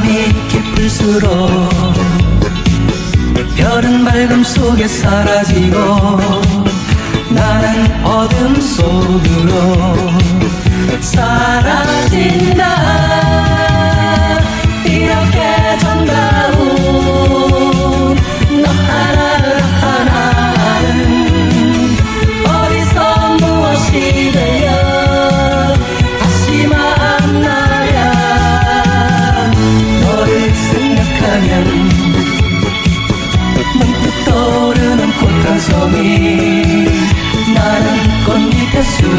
밤이 깊을수록 별은 밝음 속에 사라지고 나는 어둠 속으로 Soy nada con dicha su